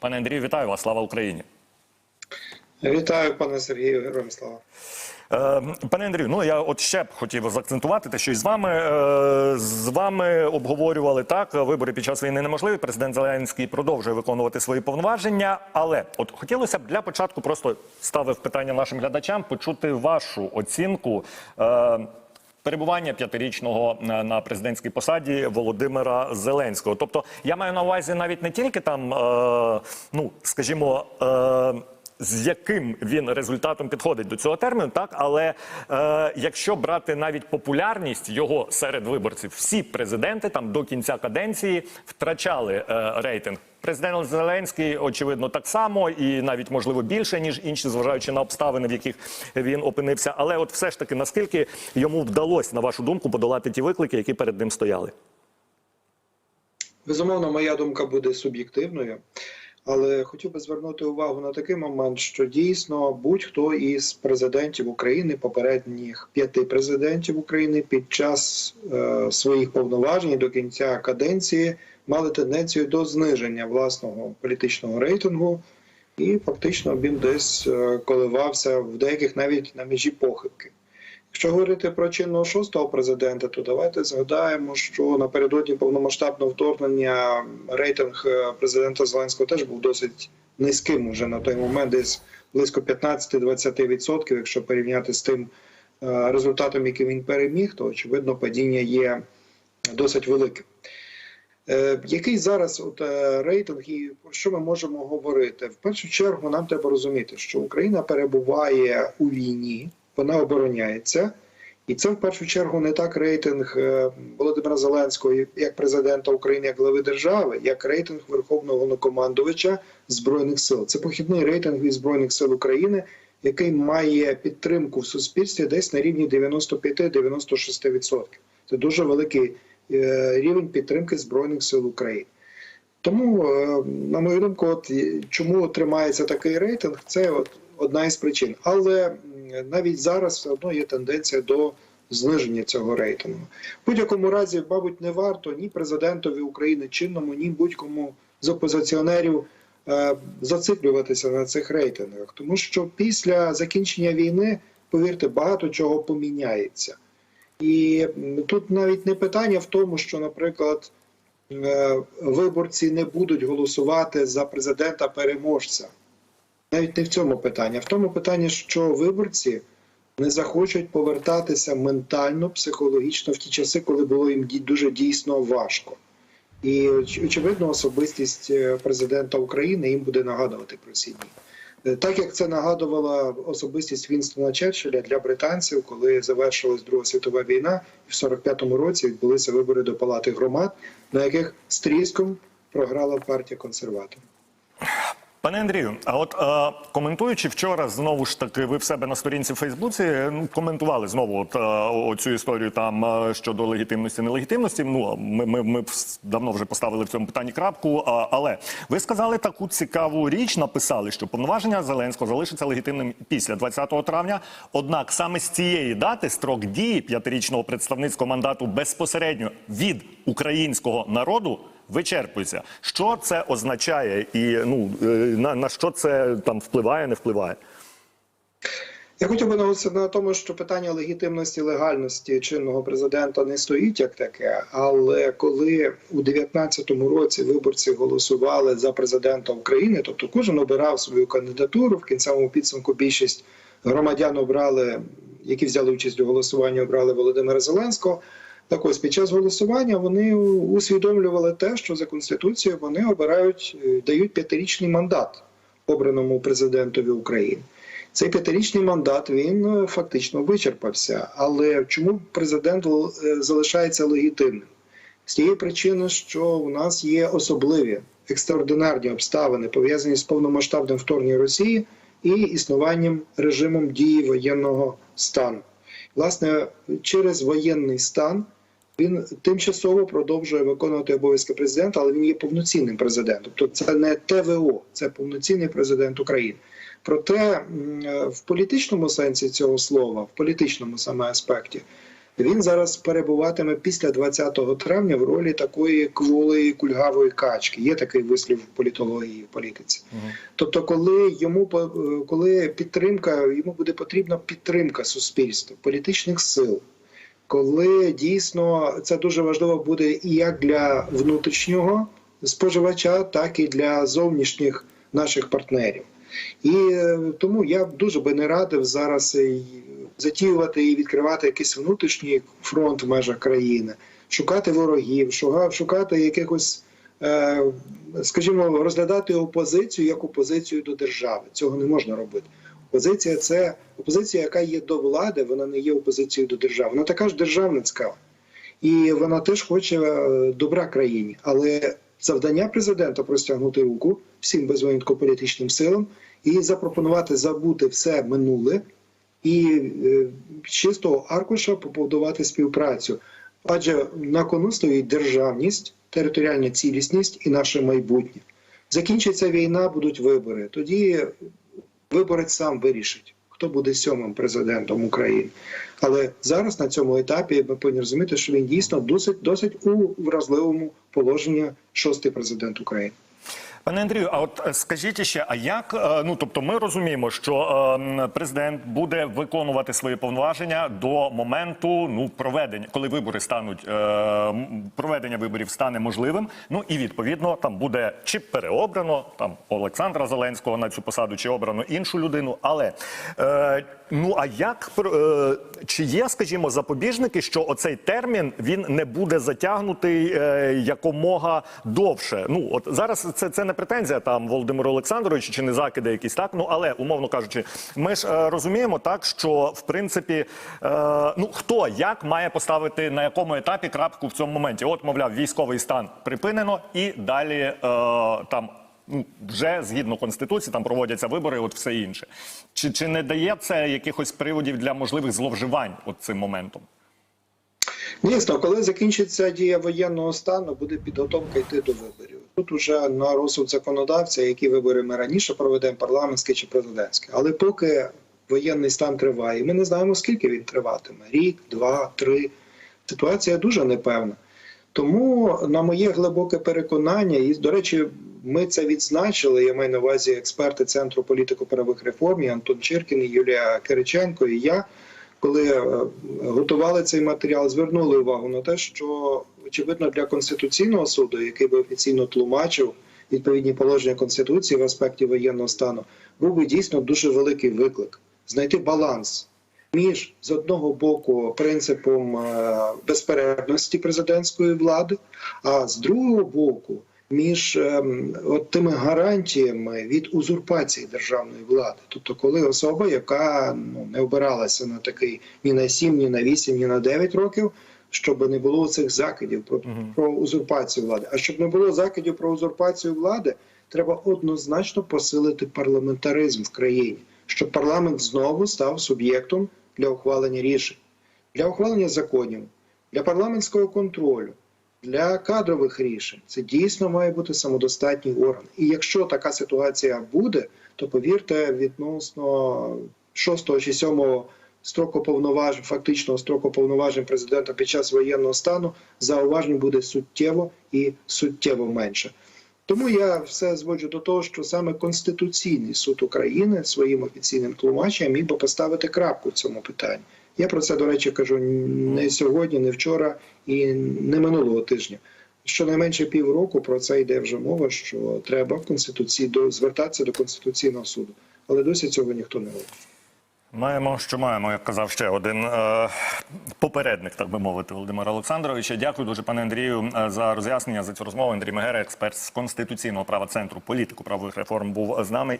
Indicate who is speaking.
Speaker 1: Пане Андрію, вітаю вас! Слава Україні!
Speaker 2: Вітаю, пане Сергію, героям слава.
Speaker 1: Е, Пане Андрію, ну я от ще б хотів закцентувати те, що і з вами е, з вами обговорювали так. Вибори під час війни неможливі. Президент Зеленський продовжує виконувати свої повноваження. Але от хотілося б для початку просто ставив питання нашим глядачам почути вашу оцінку. Е, Перебування п'ятирічного на на президентській посаді Володимира Зеленського. Тобто, я маю на увазі навіть не тільки там, е, ну скажімо. Е, з яким він результатом підходить до цього терміну, так але е, якщо брати навіть популярність його серед виборців, всі президенти там до кінця каденції втрачали е, рейтинг. Президент Зеленський, очевидно, так само і навіть можливо більше ніж інші, зважаючи на обставини, в яких він опинився. Але от все ж таки, наскільки йому вдалося, на вашу думку, подолати ті виклики, які перед ним стояли?
Speaker 2: Безумовно, моя думка буде суб'єктивною, але хотів би звернути увагу на такий момент, що дійсно будь-хто із президентів України, попередніх п'яти президентів України, під час е, своїх повноважень до кінця каденції мали тенденцію до зниження власного політичного рейтингу, і фактично він десь е, коливався в деяких навіть на межі похибки. Якщо говорити про чинного шостого президента, то давайте згадаємо, що напередодні повномасштабного вторгнення рейтинг е, президента Зеленського теж був досить низьким уже на той момент, десь близько 15-20%. Якщо порівняти з тим е, результатом, який він переміг, то очевидно падіння є досить великим. Е, Який зараз от, рейтинг і про що ми можемо говорити? В першу чергу нам треба розуміти, що Україна перебуває у війні, вона обороняється, і це в першу чергу не так рейтинг е, Володимира Зеленського як президента України, як глави держави, як рейтинг Верховного Головнокомандувача збройних сил. Це похідний рейтинг від збройних сил України, який має підтримку в суспільстві десь на рівні 95-96%. Це дуже великий е, рівень підтримки збройних сил України. Тому, е, на мою думку, от чому тримається такий рейтинг, це от одна із причин. Але навіть зараз все одно є тенденція до зниження цього рейтингу. В будь-якому разі, мабуть, не варто ні президентові України чинному, ні будь-кому з опозиціонерів е, зациклюватися на цих рейтингах, тому що після закінчення війни, повірте, багато чого поміняється. І тут навіть не питання в тому, що, наприклад, е, виборці не будуть голосувати за президента переможця. Навіть не в цьому питанні, а в тому питанні, що виборці не захочуть повертатися ментально, психологічно в ті часи, коли було їм дуже дійсно важко. І очевидно, особистість е, президента України їм буде нагадувати про ці дні. Е, Так як це нагадувала особистість Вінстона Черчилля для британців, коли завершилась Друга світова війна, і в 45-му році відбулися вибори до Палати громад, на яких з тріском програла партія консерваторів.
Speaker 1: Пане Андрію, а от е, коментуючи вчора, знову ж таки, ви в себе на сторінці в Фейсбуці коментували знову от, е, оцю історію там е, щодо легітимності, нелегітимності. Ну ми, ми, ми давно вже поставили в цьому питанні крапку. А, але ви сказали таку цікаву річ, написали, що повноваження Зеленського залишиться легітимним після 20 травня. Однак саме з цієї дати строк дії п'ятирічного представницького мандату безпосередньо від українського народу вичерпується. Що це означає, і ну е, на, на що це там впливає, не впливає?
Speaker 2: Я хотів би наголосити на тому, що питання легітимності легальності чинного президента не стоїть як таке. Але коли у 2019 році виборці голосували за президента України, тобто кожен обирав свою кандидатуру в кінцевому підсумку більшість громадян обрали, які взяли участь у голосуванні, обрали Володимира Зеленського. Так ось під час голосування вони усвідомлювали те, що за конституцією вони обирають, е, дають п'ятирічний мандат обраному президентові України. Цей п'ятирічний мандат він е, фактично вичерпався. Але чому президент е, залишається легітимним? З тієї причини, що у нас є особливі екстраординарні обставини, пов'язані з повномасштабним вторгненням Росії і існуванням режимом дії воєнного стану. Власне, через воєнний стан він тимчасово продовжує виконувати обов'язки президента, але він є повноцінним президентом. Тобто це не ТВО, це повноцінний президент України. Проте е, в політичному сенсі цього слова, в політичному саме аспекті, Він зараз перебуватиме після 20 травня в ролі такої кволої кульгавої качки. Є такий вислів в політології в політиці. Тобто, коли йому е, коли підтримка, йому буде потрібна підтримка суспільства, політичних сил, коли дійсно це дуже важливо буде і як для внутрішнього споживача, так і для зовнішніх наших партнерів. І е, тому я дуже би не радив зараз затіювати і відкривати якийсь внутрішній фронт в межах країни, шукати ворогів, шукати якихось, е, скажімо, розглядати опозицію як опозицію до держави. Цього не можна робити. Опозиція це опозиція, яка є до влади, вона не є опозицією до держави. Вона така ж державницька. І вона теж хоче е, добра країні. Але завдання президента простягнути руку всім без винятку політичним силам і запропонувати забути все минуле і е, з чистого аркуша побудувати співпрацю. Адже на кону стоїть державність, територіальна цілісність і наше майбутнє. Закінчиться війна, будуть вибори. Тоді виборець сам вирішить, хто буде сьомим президентом України. Але зараз на цьому етапі ми повинні розуміти, що він дійсно досить досить у вразливому положенні шостий президент України.
Speaker 1: Пане Андрію, а от е, скажіть ще, а як е, ну тобто, ми розуміємо, що е, президент буде виконувати свої повноваження до моменту ну проведення, коли вибори стануть проведення виборів стане можливим. Ну і відповідно там буде чи переобрано там Олександра Зеленського на цю посаду, чи обрано іншу людину. Але ну а як чи є, скажімо, запобіжники, що оцей термін він не буде затягнутий якомога довше? Ну от зараз це, це не претензія там Володимиру Олександровичу чи не закиди якісь так. Ну але умовно кажучи, ми ж е, розуміємо так, що в принципі е, ну хто як має поставити на якому етапі крапку в цьому моменті? От, мовляв, військовий стан припинено, і далі е, там. Ну, вже згідно конституції там проводяться вибори, от все інше. Чи, чи не дає це якихось приводів для можливих зловживань от цим моментом?
Speaker 2: Дійсно, коли закінчиться дія воєнного стану, буде підготовка йти до виборів. Тут уже на розсуд законодавця, які вибори ми раніше проведемо, парламентські чи президентські. Але поки воєнний стан триває, ми не знаємо, скільки він триватиме: рік, два, три. Ситуація дуже непевна. Тому, на моє глибоке переконання, і до речі, ми це відзначили. Я маю на увазі експерти Центру політико-правових реформ, і Антон Чиркін, і Юлія Кириченко, і я коли е, готували цей матеріал, звернули увагу на те, що очевидно для конституційного суду, який би офіційно тлумачив відповідні положення конституції в аспекті воєнного стану, був би дійсно дуже великий виклик знайти баланс між з одного боку принципом е, безперервності президентської влади, а з другого боку. Між ем, от тими гарантіями від узурпації державної влади, тобто, коли особа, яка ну не обиралася на такий ні на 7, ні на 8, ні на 9 років, щоб не було цих закидів про, про узурпацію влади. А щоб не було закидів про узурпацію влади, треба однозначно посилити парламентаризм в країні, щоб парламент знову став суб'єктом для ухвалення рішень, для ухвалення законів, для парламентського контролю. Для кадрових рішень це дійсно має бути самодостатній орган. І якщо така ситуація буде, то повірте, відносно 6 чи 7 строку повноважень, фактичного строку повноважень президента під час воєнного стану, зауважень буде суттєво і суттєво менше. Тому я все зводжу до того, що саме Конституційний суд України своїм офіційним тлумаченням міг би поставити крапку в цьому питанні. Я про це, до речі, кажу не сьогодні, не вчора і не минулого тижня. Щонайменше півроку про це йде вже мова, що треба в конституції до звертатися до конституційного суду, але досі цього ніхто не робить.
Speaker 1: Маємо, що маємо, як казав ще один е, попередник, так би мовити, Володимира Олександровича. Дякую дуже, пане Андрію, е, за роз'яснення за цю розмову. Андрій Мегера, експерт з конституційного права центру політику правових реформ, був з нами.